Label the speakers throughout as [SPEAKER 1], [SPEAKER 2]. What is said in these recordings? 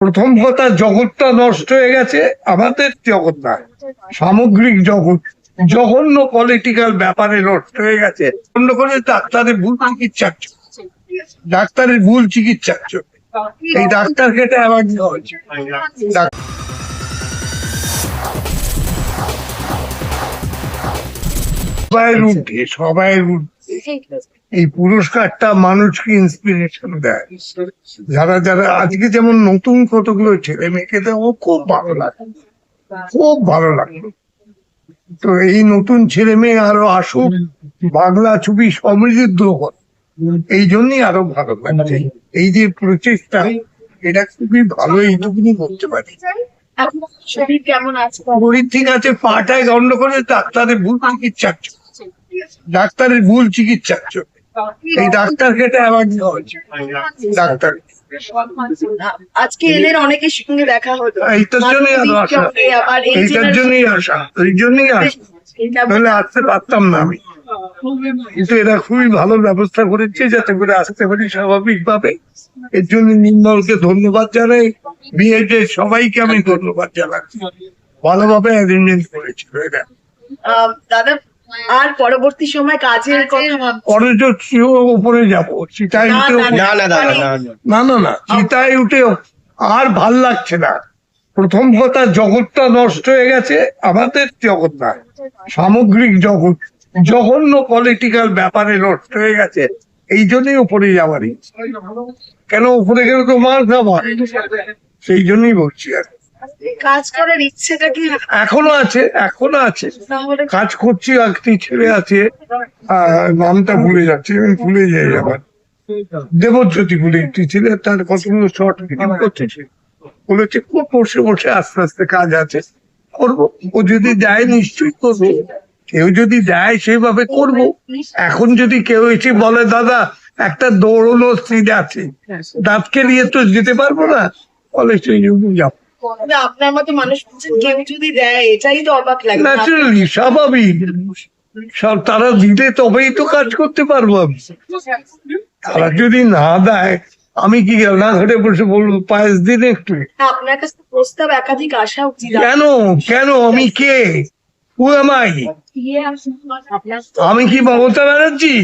[SPEAKER 1] প্রথম কথা, জগৎটা নষ্ট হয়ে গেছে, আমাদের জগৎ না, সামগ্রিক জগৎ জঘন্য পলিটিক্যাল ব্যাপারে নষ্ট হয়ে গেছে অন্য করে ডাক্তারের ভুল চিকিৎসার জন্য। ডাক্তারের ভুল চিকিৎসার জন্য। এই ডাক্তারকে এটা অ্যাওয়ার্ড দেওয়া হয়েছে সবাই উঠে সবাই উঠে এই পুরস্কারটা মানুষকে ইন্সপিরেশন দেয়। যারা যারা আজকে যেমন নতুন কতগুলো ছেলে মেয়েকে দেওয়া খুব ভালো লাগে। খুব ভালো লাগল তো এই নতুন ছেলে মেয়ে আরও আসুক বাংলা ছবি সমৃদ্ধ হোক এই জন্যই আরও ভালো লাগছে। এই যে প্রচেষ্টা এটা খুবই ভালো এইটুকুনি করতে পারি।
[SPEAKER 2] শরীর কেমন আছে?
[SPEAKER 1] শরীর ঠিক আছে পাটায় গন্ড করে ডাক্তারের ভুল চিকিৎসার জন্য। ডাক্তারের ভুল চিকিৎসার জন্য। এই ডাক্তারকে এটা অ্যাওয়ার্ড দেওয়া হয়েছে ডাক্তার।
[SPEAKER 2] আজকে এলেন অনেকের সঙ্গে দেখা হলো।
[SPEAKER 1] এইটার জন্যই আসা। এইটার জন্যই আসা। এই জন্যই আসা। নাহলে আসতে পারতাম না আমি। কিন্তু এরা খুবই ভালো ব্যবস্থা করেছে যাতে করে আসতে পারি স্বাভাবিক ভাবে এর জন্য নির্মলকে ধন্যবাদ জানাই। বিএড সবাইকে আমি ধন্যবাদ জানাচ্ছি। ভালোভাবে অ্যারেঞ্জমেন্ট করেছিল এরা।
[SPEAKER 2] দাদা আর পরবর্তী সময় কাজের কথা
[SPEAKER 1] পরে তো উপরে যাব চিতায়
[SPEAKER 2] না,
[SPEAKER 1] উঠে
[SPEAKER 2] না,
[SPEAKER 3] না না না না।
[SPEAKER 1] চিতায় উঠে আর ভালো লাগছে না প্রথম কথা জগৎটা নষ্ট হয়ে গেছে আমাদের জগৎ না সামগ্রিক জগৎ জঘন্য পলিটিক্যাল ব্যাপারে নষ্ট হয়ে গেছে এই জন্যই উপরে যাওয়ার ইচ্ছে। কেন উপরে গেলে তো মার খাবার সেই জন্যই বলছি আর কি।
[SPEAKER 2] কাজ করার ইচ্ছেটা কি?
[SPEAKER 1] এখনও আছে এখনও আছে। কাজ করছি একটি ছেলে আছে। নামটা ভুলে যাচ্ছে আমি ভুলে যাই আবার। দেবজ্যোতি বলে একটি ছেলে তার কতগুলো শর্ট ফিল্ম করতেছে বলেছে খুব বসে বসে আস্তে আস্তে কাজ আছে করব। ও যদি দেয় নিশ্চয়ই করব। কেউ যদি দেয় সেইভাবে করব। এখন যদি কেউ এসে বলে দাদা একটা দৌড়নো সিট আছে। দাঁতকে নিয়ে তো যেতে পারব না। বলে সেই জন্য যাব।
[SPEAKER 2] আপনার মতো মানুষ কেউ যদি দেয় এটাই তো অবাক লাগে।
[SPEAKER 1] ন্যাচুরালি স্বাভাবিক। সব তারা দিলে তবেই তো কাজ করতে পারব আমি। তারা যদি না দেয় আমি কি না ঘরে বসে বলব পায়েস দিন একটু?
[SPEAKER 2] আপনার কাছে প্রস্তাব একাধিক আসা উচিত
[SPEAKER 1] কেন? কেন? আমি কে?
[SPEAKER 2] আপনার
[SPEAKER 1] আমি কি মমতা ব্যানার্জি?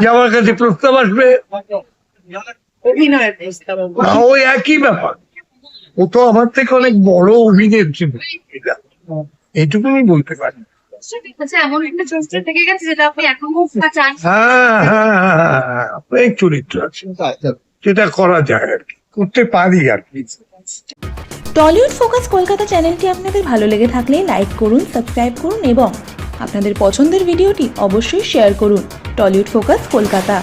[SPEAKER 1] যে আমার কাছে প্রস্তাব আসবে?
[SPEAKER 2] অভিনয়ের প্রস্তাব।
[SPEAKER 1] ওই একই ব্যাপার। ও তো আমার থেকে অনেক বড় অভিনেত্রী এটুকু আমি বলতে পারি।
[SPEAKER 4] আচ্ছা এমন একটা চরিত্র থেকে গেছে যেটা আপনি এখন খুব চান?
[SPEAKER 1] হ্যাঁ হ্যাঁ হ্যাঁ। অনেক চরিত্র আছে। যেটা করা যায় আর কি। করতে পারি আর কি।
[SPEAKER 5] টলিউড ফোকাস কলকাতা চ্যানেলটি আপনাদের ভালো লেগে থাকলে লাইক করুন সাবস্ক্রাইব করুন এবং আপনাদের পছন্দের ভিডিওটি অবশ্যই শেয়ার করুন। Tollywood focus Kolkata.